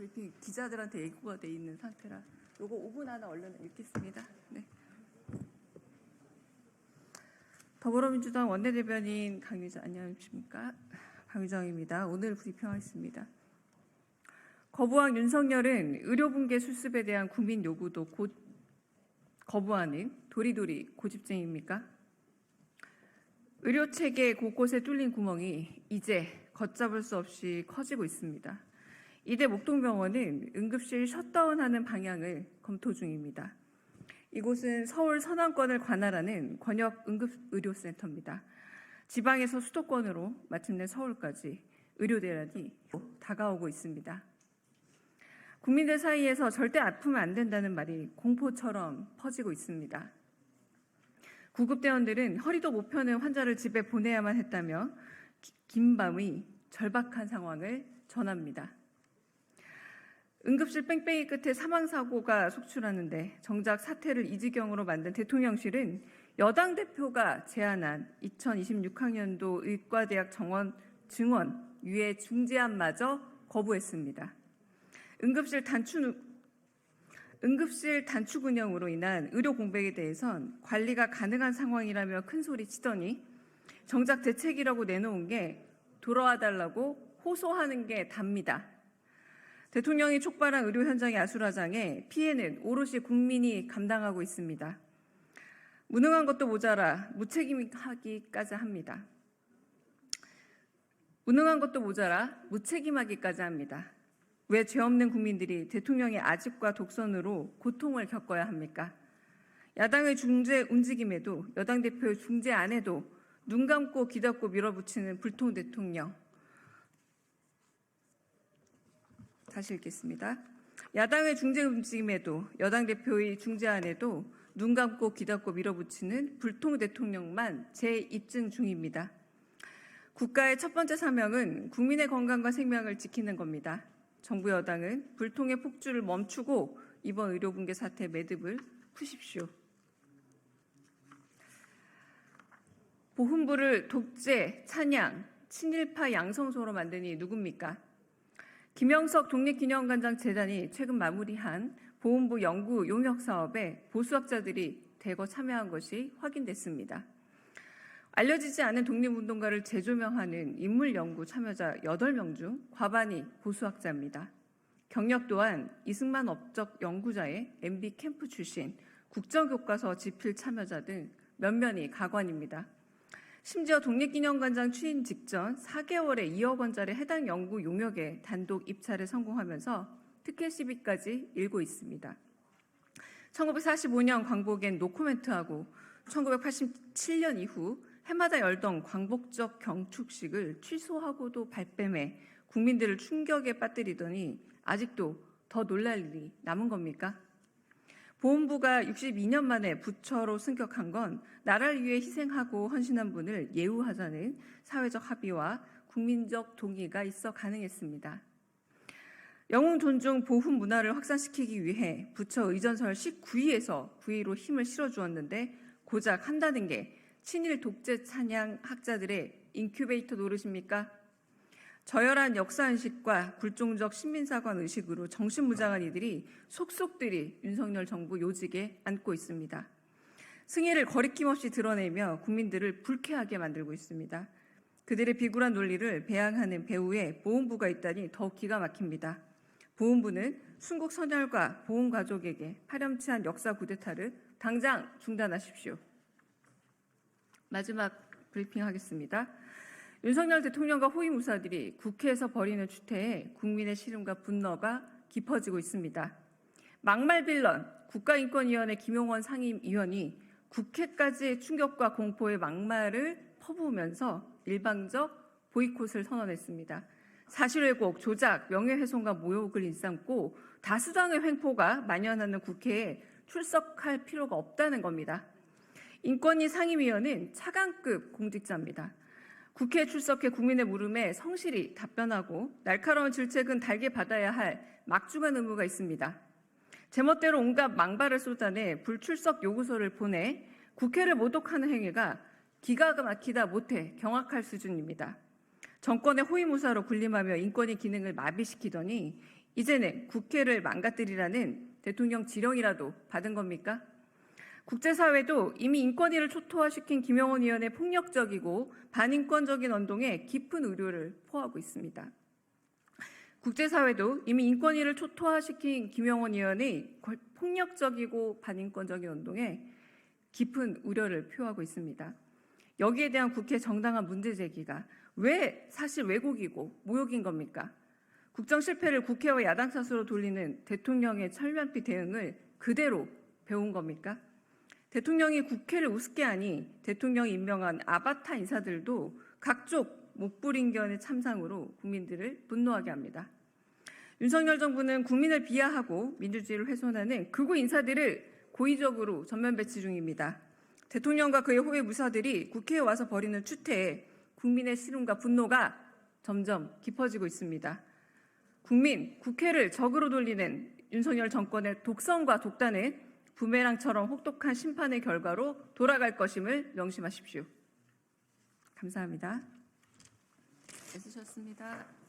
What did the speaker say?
브리핑 기자들한테 예고가 돼 있는 상태라 요거 5분 안에 얼른 읽겠습니다. 네. 더불어민주당 원내대변인 강유정 안녕하십니까? 강유정입니다. 오늘 브리핑하겠습니다. 거부한 윤석열은 의료붕괴 수습에 대한 국민 요구도 곧 거부하는 도리도리 고집쟁입니까? 의료 체계 곳곳에 뚫린 구멍이 이제 걷잡을 수 없이 커지고 있습니다. 이대 목동병원은 응급실 셧다운하는 방향을 검토 중입니다. 이곳은 서울 서남권을 관할하는 권역 응급의료센터입니다. 지방에서 수도권으로 마침내 서울까지 의료 대란이 다가오고 있습니다. 국민들 사이에서 절대 아프면 안 된다는 말이 공포처럼 퍼지고 있습니다. 구급대원들은 허리도 못 펴는 환자를 집에 보내야만 했다며 기- 긴 밤의 절박한 상황을 전합니다. 응급실 뺑뺑이 끝에 사망사고가 속출하는데 정작 사태를 이 지경으로 만든 대통령실은 여당 대표가 제안한 2026학년도 의과대학 정원 증원 유예 중지안마저 거부했습니다. 응급실 단추 응급실 단축 운영으로 인한 의료 공백에 대해선 관리가 가능한 상황이라며 큰 소리 치더니 정작 대책이라고 내놓은 게 돌아와 달라고 호소하는 게 답니다. 대통령이 촉발한 의료 현장의 아수라장에 피해는 오롯이 국민이 감당하고 있습니다. 무능한 것도 모자라 무책임하기까지 합니다. 무능한 것도 모자라 무책임하기까지 합니다. 왜 죄 없는 국민들이 대통령의 아집과 독선으로 고통을 겪어야 합니까? 야당의 중재 움직임에도 여당 대표의 중재 안 해도 눈 감고 귀 닫고 밀어붙이는 불통 대통령. 다시 읽겠습니다. 야당의 중재 움직임에도 여당 대표의 중재 안 해도 눈 감고 귀 닫고 밀어붙이는 불통 대통령만 재입증 중입니다. 국가의 첫 번째 사명은 국민의 건강과 생명을 지키는 겁니다. 정부 여당은 불통의 폭주를 멈추고 이번 의료 붕괴 사태 매듭을 푸십시오. 보훈부를 독재, 찬양, 친일파 양성소로 만드니 누굽니까? 김영석 독립기념관장 재단이 최근 마무리한 보훈부 연구 용역 사업에 보수학자들이 대거 참여한 것이 확인됐습니다. 알려지지 않은 독립운동가를 재조명하는 인물 연구 참여자 8명 중 과반이 보수학자입니다. 경력 또한 이승만 업적 연구자의 MB 캠프 출신, 국정교과서 집필 참여자 등 면면이 가관입니다. 심지어 독립기념관장 취임 직전 4개월에 2억 원짜리 해당 연구 용역에 단독 입찰에 성공하면서 특혜 시비까지 일고 있습니다. 1945년 광복엔 노코멘트하고 1987년 이후 해마다 열던 광복적 경축식을 취소하고도 발뺌해 국민들을 충격에 빠뜨리더니 아직도 더 놀랄 일이 남은 겁니까? 보훈부가 62년 만에 부처로 승격한 건 나라를 위해 희생하고 헌신한 분을 예우하자는 사회적 합의와 국민적 동의가 있어 가능했습니다. 영웅 존중 보훈 문화를 확산시키기 위해 부처 의전설 19위에서 9위로 힘을 실어주었는데 고작 한다는 게 친일 독재 찬양 학자들의 인큐베이터 노릇입니까? 저열한 역사인식과 굴종적 시민사관 의식으로 정신무장한 이들이 속속들이 윤석열 정부 요직에 앉고 있습니다. 승리를 거리낌 없이 드러내며 국민들을 불쾌하게 만들고 있습니다. 그들의 비굴한 논리를 배양하는 배후에 보훈부가 있다니 더욱 기가 막힙니다. 보훈부는 순국 선열과 보훈 가족에게 파렴치한 역사 구데타를 당장 중단하십시오. 마지막 브리핑 하겠습니다. 윤석열 대통령과 호위무사들이 국회에서 벌이는 추태에 국민의 시름과 분노가 깊어지고 있습니다. 막말 빌런 국가인권위원회 김용원 상임위원이 국회까지 충격과 공포의 막말을 퍼부으면서 일방적 보이콧을 선언했습니다. 사실 왜곡, 조작, 명예훼손과 모욕을 일삼고 다수당의 횡포가 만연하는 국회에 출석할 필요가 없다는 겁니다. 인권위 상임위원은 차관급 공직자입니다. 국회에 출석해 국민의 물음에 성실히 답변하고 날카로운 질책은 달게 받아야 할 막중한 의무가 있습니다. 제멋대로 온갖 망발을 쏟아내 불출석 요구서를 보내 국회를 모독하는 행위가 기가 막히다 못해 경악할 수준입니다. 정권의 호위무사로 군림하며 인권위 기능을 마비시키더니 이제는 국회를 망가뜨리라는 대통령 지령이라도 받은 겁니까? 국제사회도 이미 인권위를 초토화시킨 김영원 의원의 폭력적이고 반인권적인 언동에 깊은 우려를 포하고 있습니다. 국제사회도 이미 인권위를 초토화시킨 김영원 의원의 걸- 폭력적이고 반인권적인 언동에 깊은 우려를 표하고 있습니다. 여기에 대한 국회 정당한 문제 제기가 왜 사실 왜곡이고 모욕인 겁니까? 국정 실패를 국회와 야당 탓으로 돌리는 대통령의 철면피 대응을 그대로 배운 겁니까? 대통령이 국회를 우습게 하니 대통령이 임명한 아바타 인사들도 각종 못부린견의 참상으로 국민들을 분노하게 합니다. 윤석열 정부는 국민을 비하하고 민주주의를 훼손하는 극우 인사들을 고의적으로 전면 배치 중입니다. 대통령과 그의 호위 무사들이 국회에 와서 벌이는 추태에 국민의 시름과 분노가 점점 깊어지고 있습니다. 국민, 국회를 적으로 돌리는 윤석열 정권의 독선과 독단은 부메랑처럼 혹독한 심판의 결과로 돌아갈 것임을 명심하십시오. 감사합니다. 애쓰셨습니다.